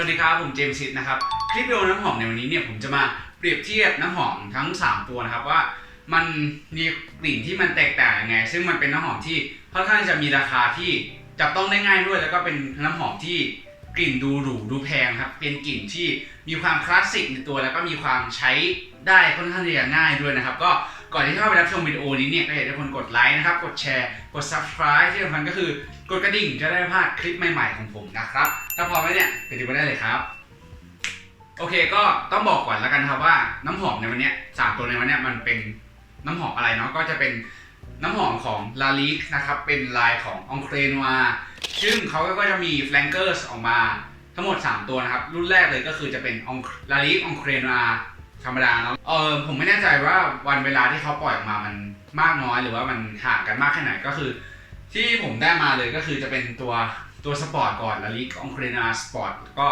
วัสดีครับ ผมเจมส์ซิดนะครับ คลิปวิดีโอน้ำหอมในวันนี้เนี่ยผมจะมาเปรียบเทียบน้ำหอมทั้ง 3 ตัวนะครับว่ามันมีกลิ่นที่มันแตกต่างยังไง ซึ่งมันเป็นน้ำหอมที่ค่อนข้างจะมีราคาที่จับต้องได้ง่ายด้วย แล้วก็เป็นน้ำหอมที่กลิ่นดูหรูดูแพงครับ เป็นกลิ่นที่มีความคลาสสิกในตัว แล้วก็มีความใช้ได้ค่อนข้างจะง่ายด้วยนะครับ ก็ก่อนที่จะเข้าไปรับชมวิดีโอนี้เนี่ยก็อยากให้ทุกคนกดไลค์นะครับ กดแชร์ กด subscribe ที่สำคัญก็คือกดกระดิ่งจะได้ไม่พลาดคลิปใหม่ๆของผมนะครับ ถ้าพร้อมแล้วเนี่ยไปดูกันได้เลยครับ โอเคก็ต้องบอกก่อนแล้วกันครับว่าน้ำหอมในวันนี้สามตัวในวันนี้มันเป็นน้ำหอมอะไรเนาะก็จะเป็นน้ำหอมของ l a l i นะครับเป็นลายของ o n c r e n o i r ซึ่งเขาก็จะมี flankers ออกมาทั้งหมด 3 ตัวนะครับ รุ่นแรกเลยก็คือจะเป็น l a l i o n c r e n o i r ธรรมดาเนาะเออผมไม่แน่ใจว่าวันเวลาที่เขาปล่อยออกมามันมากน้อยหรือว่ามันห่างกันมากแค่ไหนก็คือ ที่ผมได้มาเลยก็คือจะเป็นตัว ตัวสปอร์ตก่อน l a l i o n c r e n o i r Sport ก็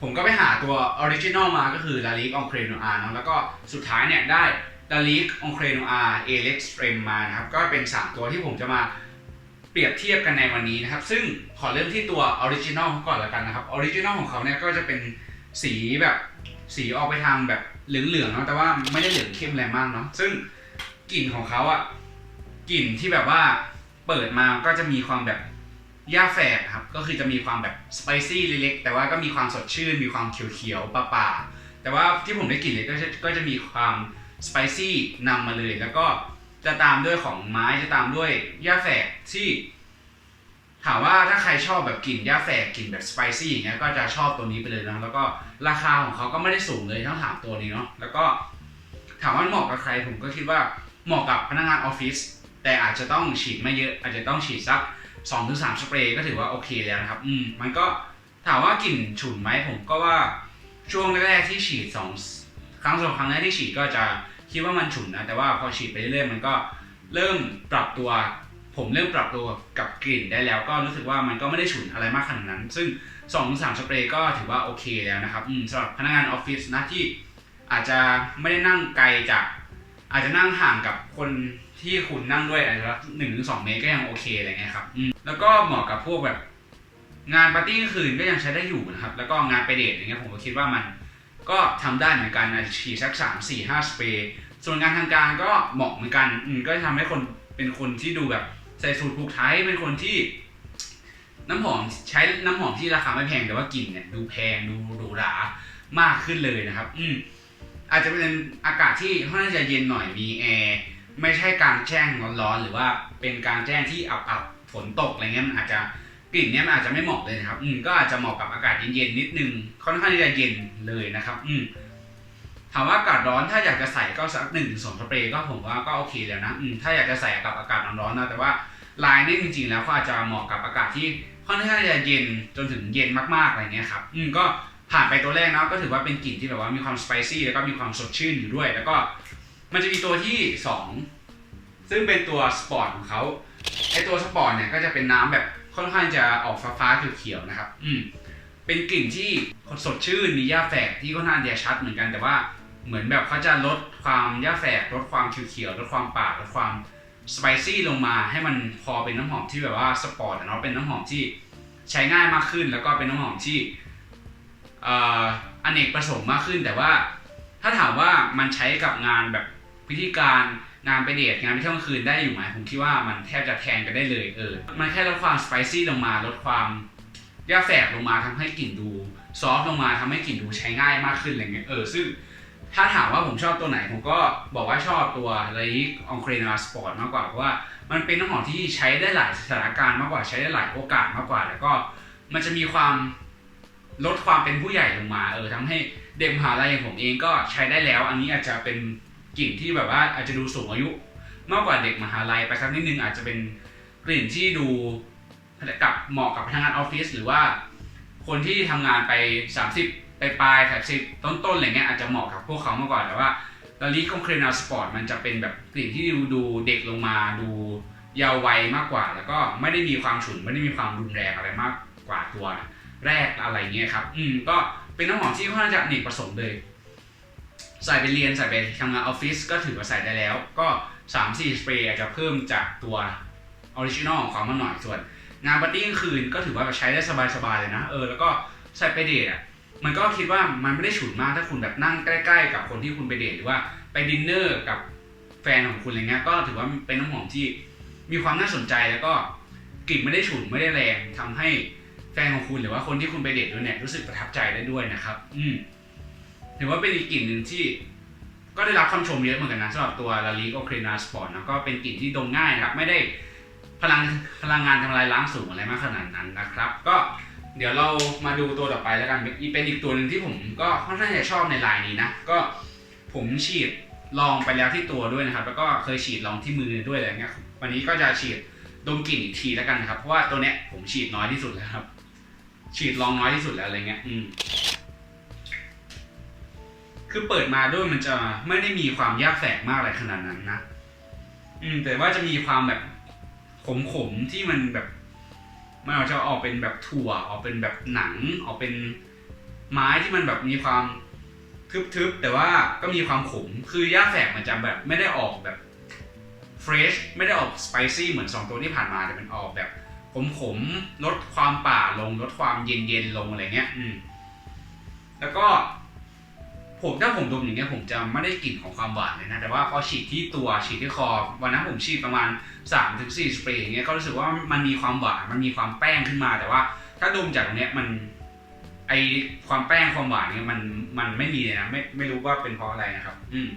ผมก็ไปหาตัวออริจินอลมาก็คือ La Ligue en c r e n o i r เนาะแล้วก็สุดท้ายเนี่ยได้ La Ligue en c r e n o i r a l e x t r e m มานะครับก็เป็น 3 ตัวที่ผมจะมาเปรียบเทียบกันในวันนี้นะครับ ซึ่งขอเริ่มที่ตัวออริจินอลก่อนล้วกันนะครับออริจินอลของเขาเนี่ยก็จะเป็นสีแบบสีออกไปทางแบบเหลืองๆเนาะแต่ว่าไม่ได้เหลืองเข้มแรงมากเนาะซึ่งกลิ่นของเขาอะกลิ่นที่แบบว่าเปิดมาก็จะมีความแบบ ย่าแฝกครับก็คือจะมีความแบบสไปซี่เล็กๆแต่ว่าก็มีความสดชื่น มีความเขียวๆป่าๆแต่ว่าที่ผมได้กลิ่นเลยก็จะก็จะมีความสไปซี่นำมาเลย แล้วก็จะตามด้วยของไม้จะตามด้วยย่าแฝกที่ถามว่าถ้าใครชอบแบบกลิ่นย่าแฝกกลิ่นแบบสไปซี่อย่างเงี้ยก็จะชอบตัวนี้ไปเลยนะแล้วก็ราคาของเขาก็ไม่ได้สูงเลยทั้งสามตัวนี้เนาะแล้วก็ถามว่าเหมาะกับใครผมก็คิดว่าเหมาะกับพนักงานออฟฟิศแต่อาจจะต้องฉีดไม่เยอะ อาจจะต้องฉีดสัก สองถึงสามสเปรย์ก็ถือว่าโอเคแล้วนะครับ อืมมันก็ถามว่ากลิ่นฉุนไหมผมก็ว่าช่วงแรกๆที่ฉีดสองครั้งสองครั้งแรกที่ฉีดก็จะคิดว่ามันฉุนนะแต่ว่าพอฉีดไปเรื่อยๆมันก็เริ่มปรับตัว ผมเริ่มปรับตัวกับกลิ่นได้แล้วก็รู้สึกว่ามันก็ไม่ได้ฉุนอะไรมากขนาดนั้น ซึ่ง2อถึงสสเปรย์ก็ถือว่าโอเคแล้วนะครับอืมสำหรับพนักงานออฟฟิศนะที่อาจจะไม่ได้นั่งไกลจาก อาจจะนั่งห่างกับคน ที่คุณนั่งด้วยอาจจะหนึ่งถึงสองเมตรก็ยังโอเคอะไรเงี้ยครับอืแล้วก็เหมาะกับพวกแบบ งานปาร์ตี้กลางคืนก็ยังใช้ได้อยู่นะครับ แล้วก็งานไปเดทอย่างเงี้ยผมก็คิดว่ามันก็ทำได้เหมือนกันอาจจะฉีดสักสามสี่ห้าสเปรย์ส่วนงานทางการก็เหมาะเหมือนกันอืมก็จะทำให้คนเป็นคนที่ดูแบบใส่สูทผูกไทยเป็นคนที่ น้ำหอมใช้น้ำหอมที่ราคาไม่แพงแต่ว่ากลิ่นเนี่ยดูแพงดูหรูหรามากขึ้นเลยนะครับ อืมอาจจะเป็นอากาศที่ค่อนข้างจะเย็นหน่อยมีแอร์ ไม่ใช่กางแจ้งร้อนๆหรือว่าเป็นกางแจ้งที่อับๆฝนตกอะไรเงี้ยมันอาจจะกลิ่นเนี้ยมันอาจจะไม่เหมาะเลยนะครับ อืมก็อาจจะเหมาะกับอากาศเย็นๆนิดนึง ค่อนข้างที่จะเย็นเลยนะครับ อืมถามว่าอากาศร้อนถ้าอยากจะใส่ก็สักหนึ่งถึงสองสเปรย์ก็ผมว่าก็โอเคแล้วนะ อืมถ้าอยากจะใส่กับอากาศร้อนๆนะ แต่ว่าลายนี่จริงๆ แล้วก็อาจจะเหมาะกับอากาศที่ค่อนข้างจะเย็นจนถึงเย็นมากๆอะไรเงี้ยครับ อืมก็ผ่านไปตัวแรกเนาะก็ถือว่าเป็นกลิ่นที่แบบว่ามีความสไปซี่แล้วก็มีความสดชื่นอยู่ด้วย แล้วก็ มันจะมีตัวที่ 2 ซึ่งเป็นตัวสปอร์ตของเขาไอตัวสปอร์ตเนี่ยก็จะเป็นน้ำแบบค่อนข้างจะออกฟ้าๆเขียวๆนะครับ อืมเป็นกลิ่นที่สดชื่นมีหญ้าแฝกที่ค่อนข้างจะชัดเหมือนกันแต่ว่าเหมือนแบบเขาจะลดความหญ้าแฝกลดความเขียวๆลดความป่าลดความสไปซี่ลงมาให้มันพอเป็นน้ำหอมที่แบบว่าสปอร์ตเนาะเป็นน้ำหอมที่ใช้ง่ายมากขึ้น แล้วก็เป็นน้ำหอมที่เอ่ออเนกประสงค์มากขึ้น แต่ว่าถ้าถามว่ามันใช้กับงานแบบ พิธีการงานไปเดทงานไปเที่ยวกลางคืนได้อยู่ไหมผมคิดว่ามันแทบจะแทนกันได้เลยเออมันแค่ลดความสไปซี่ลงมาลดความย่าแฝกลงมาทำให้กลิ่นดูซอฟต์ลงมาทำให้กลิ่นดูใช้ง่ายมากขึ้นอะไรเงี้ยเออซึ่งถ้าถามว่าผมชอบตัวไหน ผมก็บอกว่าชอบตัว l a i c on c r e n a Sport มากกว่าเพราะว่ามันเป็นน้ำหอมที่ใช้ได้หลายสถานการณ์มากกว่าใช้ได้หลายโอกาสมากกว่า แล้วก็มันจะมีความลดความเป็นผู้ใหญ่ลงมาเออทำให้เด็กมหาลัยอย่างผมเองก็ใช้ได้แล้ว อันนี้อาจจะเป็น กลิ่นที่แบบว่าอาจจะดูสูงอายุ มากกว่าเด็กมหาลัยไปสักนิดนึงอาจจะเป็นกลิ่นที่ดูกับเหมาะกับพนักงานออฟฟิศหรือว่า คนที่ทำงานไป 30 ไปปลายแถบสิบต้นๆอะไรเงี้ยอาจจะเหมาะกับพวกเขามากกว่าแต่ว่าลาลีคองเครนาสปอร์ตมันจะเป็นแบบกลิ่นที่ดูดูเด็กลงมาดูเยาว์วัยมากกว่า แล้วก็ไม่ได้มีความฉุนไม่ได้มีความรุนแรงอะไรมากกว่าตัวแรกอะไรเงี้ยครับ อืมก็เป็นน้ำหอมที่ค่อนข้างจะเนกประสงค์เลย ใส่ไปเรียนใส่ไปทำงานออฟฟิศก็ถือว่าใส่ได้แล้ว ก็3 4สเปรย์อาจจะเพิ่มจากตัวออริจินอลของเขามาหน่อยส่วน งานปาร์ตี้กลางคืนก็ถือว่าใช้ได้สบายๆเลยนะเออแล้วก็ใส่ไปเดทอะมันก็คิดว่ามันไม่ได้ฉุนมากถ้าคุณแบบนั่งใกล้ๆ กับคนที่คุณไปเดทหรือว่าไปดินเนอร์กับแฟนของคุณอะไรเงี้ยก็ถือว่าเป็นน้ำหอมที่มีความน่าสนใจแล้วก็กลิ่นไม่ได้ฉุนไม่ได้แรงทำให้แฟนของคุณหรือว่าคนที่คุณไปเดทด้วยเนี่ยรู้สึกประทับใจได้ด้วยนะครับ อืม ถือว่าเป็นอีกกลิ่นหนึ่งที่ ก็ได้รับคำชมเยอะเหมือนกันนะสำหรับตัวลาลีโอเคนาสปอร์ตนะก็เป็นกลิ่นที่ดมง่ายนะครับ ไม่ได้พลังพลังงานทำลายล้างสูงอะไรมากขนาดนั้นนะครับ ก็เดี๋ยวเรามาดูตัวต่อไปแล้วกันอีกเป็นอีกตัวหนึ่งที่ผมก็ค่อนข้างจะชอบในลายนี้นะ ก็ผมฉีดลองไปแล้วที่ตัวด้วยนะครับ แล้วก็เคยฉีดลองที่มือด้วยอะไรเงี้ยวันนี้ก็จะฉีดดมกลิ่นอีกทีแล้วกันนะครับ เพราะว่าตัวเนี้ยผมฉีดน้อยที่สุดแล้วครับ ฉีดลองน้อยที่สุดแล้วอะไรเงี้ย อืม คือเปิดมาด้วยมันจะไม่ได้มีความยากแฝกมากอะไรขนาดนั้นนะ อืม แต่ว่าจะมีความแบบขมๆที่มันแบบ มันอาจจะออกเป็นแบบถั่ว ออกเป็นแบบหนัง ออกเป็นไม้ที่มันแบบมีความทึบๆแต่ว่าก็มีความขม คือย่าแฝกมันจะแบบไม่ได้ออกแบบเฟรชไม่ได้ออกสไปซี่เหมือนสองตัวที่ผ่านมาแต่มันออกแบบขมๆลดความป่าลงลดความเย็นๆลงอะไรเงี้ย อืม แล้วก็ ผมถ้าผมดมอย่างเงี้ยผมจะไม่ได้กลิ่นของความหวานเลยนะ แต่ว่าพอฉีดที่ตัวฉีดที่คอ วันนั้นผมฉีดประมาณ3-4ถึงสสเปรย์อย่างเงี้ยก็รู้สึกว่ามันมีความหวานมันมีความแป้งขึ้นมา แต่ว่าถ้าดมจากตรงเนี้ยมันไอความแป้งความหวานเนี่ยมันมันไม่มีเลยนะไม่ไม่รู้ว่าเป็นเพราะอะไรนะครับ อืม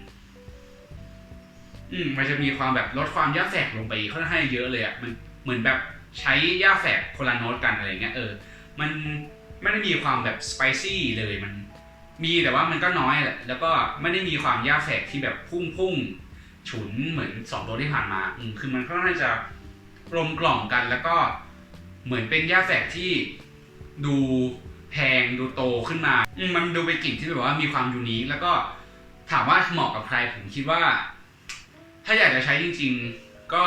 อืม มันจะมีความแบบลดความย่าแฝกลงไปค่อนข้างเยอะเลยอะ่ะมันเหมือนแบบใช้ย่าแฝกคนละโน้ตกันอะไรเงี้ยเออ มันไม่ได้มีความแบบสไปซี่เลยมัน มีแต่ว่ามันก็น้อยแหละแล้วก็ไม่ได้มีความย่าแฝกที่แบบพุ่งพุ่งฉุนเหมือนสองตัวที่ผ่านมาอืมคือมันค่อนข้าจะกลมกล่อมกัน แล้วก็เหมือนเป็นย่าแฝกที่ดูแพงดูโตขึ้นมาอืมมันดูเป็นกลิ่นที่แบบว่ามีความยูนิคแล้วก็ถามว่าเหมาะกับใครผมคิดว่า ถ้าอยากจะใช้จริง ๆ ก็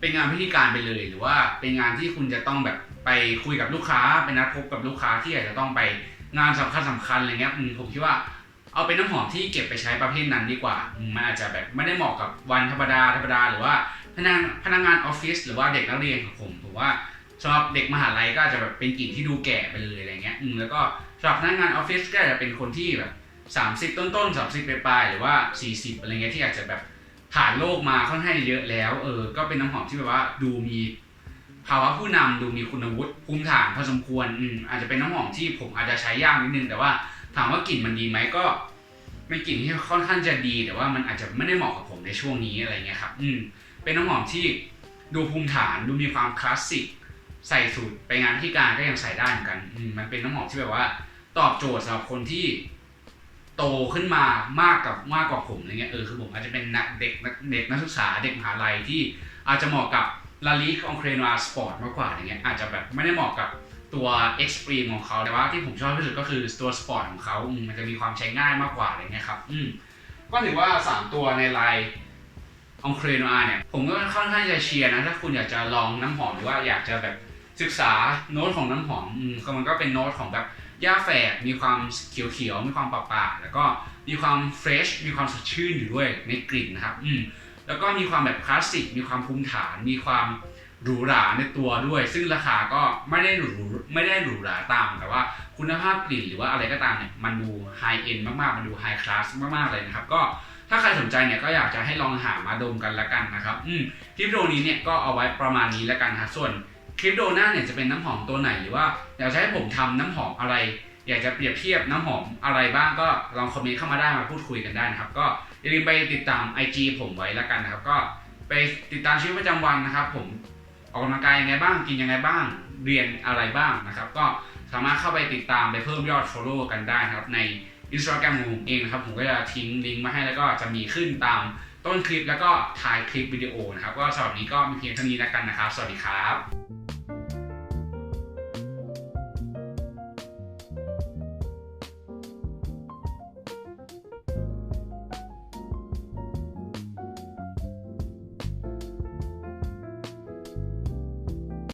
เป็นงานพิธีการไปเลย หรือว่าเป็นงานที่คุณจะต้องแบบไปคุยกับลูกค้าไปนัดพบกับลูกค้าที่อยาจจะต้องไป งานสำคัญสำคัญอะไรเงี้ยผมคิดว่าเอาเป็นน้ำหอมที่เก็บไปใช้ประเภทนั้นดีกว่ามันอาจจะแบบไม่ได้เหมาะกับวันธรรมดาธรรมดาหรือว่าพนักพนักงานออฟฟิศหรือว่าเด็กนักเรียนของผมผมว่าสำหรับเด็กมหาลัยก็อาจจะแบบเป็นกลิ่นที่ดูแก่ไปเลยอะไรเงี้ยแล้วก็สำหรับพนักงานออฟฟิศก็อาจจะเป็นคนที่แบบ 30 ต้นต้นๆ30ปลายๆหรือว่า 40อะไรเงี้ยที่อาจจะแบบผ่านโลกมาค่อนข้างเยอะแล้วเออก็เป็นน้ำหอมที่แบบว่าดูมี ภาวะผู้นำดูมีคุณวุฒิภูมิฐานพอสมควรอืมอาจจะเป็นน้ำหอมที่ผมอาจจะใช้ยากนิดนึง แต่ว่าถามว่ากลิ่นมันดีไหมก็เป็นกลิ่นที่ค่อนข้างจะดี แต่ว่ามันอาจจะไม่ได้เหมาะกับผมในช่วงนี้อะไรเงี้ยครับ อืมเป็นน้ำหอมที่ดูภูมิฐานดูมีความคลาสสิกใส่สูตรไปงานพิธีการก็ยังใส่ได้เหมือนกันอืมมันเป็นน้ำหอมที่แบบว่า ตอบโจทย์สำหรับคนที่โตขึ้นมามากกับมากกว่าผมอะไรเงี้ยเออคือผมอาจจะเป็นนักเด็กนักเด็กนักศึกษาเด็กมหาลัยที่อาจจะเหมาะกับ ลาลีของเครนวาสปอร์ตมากกว่าอะไรเงี้ยอาจจะแบบไม่ได้เหมาะกับตัว Extreme ของเขาแต่ว่าที่ผมชอบที่สุดก็คือตัวสปอร์ตของเขามันจะมีความใช้ง่ายมากกว่าอะไรเงี้ยครับอืมก็ถือว่า 3 ตัวในไลน์องเครนวาเนี่ย ผมก็ค่อนข้างจะเชียร์นะ ถ้าคุณอยากจะลองน้ำหอมหรือว่าอยากจะแบบศึกษาโน้ตของน้ำหอมอืมก็มันก็เป็นโน้ตของแบบย่าแฝกมีความเขียวๆมีความป่าๆแล้วก็มีความเฟรชมีความสดชื่นอยู่ด้วยในกลิ่นนะครับอืม แล้วก็มีความแบบคลาสสิก มีความภูมิฐาน มีความหรูหราในตัวด้วย ซึ่งราคาก็ไม่ได้หรูไม่ได้หรูหราตาม แต่ว่าคุณภาพกลิ่นหรือว่าอะไรก็ตามเนี่ยมันดูไฮเอ็นมากๆ มันดูไฮคลาสมากๆเลยนะครับ ก็ถ้าใครสนใจเนี่ยก็อยากจะให้ลองหามาดมกันละกันนะครับ อืมคลิปวิดีโอนี้เนี่ยก็เอาไว้ประมาณนี้ละกันครับส่วนคลิปวิดีโอหน้าเนี่ยจะเป็นน้ำหอมตัวไหนหรือว่าอยากจะให้ผมทำน้ำหอมอะไร อยากจะเปรียบเทียบน้ำหอมอะไรบ้างก็ลองคอมเมนต์เข้ามาได้มาพูดคุยกันได้นะครับก็ อย่าลืมไปติดตาม IG ผมไว้แล้วกันนะครับ ก็ไปติดตามชีวิตประจำวันนะครับ ผมออกกำลังกายยังไงบ้างกินยังไงบ้าง เรียนอะไรบ้างนะครับ ก็สามารถเข้าไปติดตามไปเพิ่มยอด Follow กันได้นะครับ ใน Instagram ของผมเองนะครับผมก็จะทิ้งลิงก์มาให้แล้วก็จะมีขึ้นตามต้นคลิปแล้วก็ท้ายคลิปวิดีโอนะครับ ก็สำหรับวันนี้ก็มีเพียงเท่านี้แล้วกันนะครับ สวัสดีครับ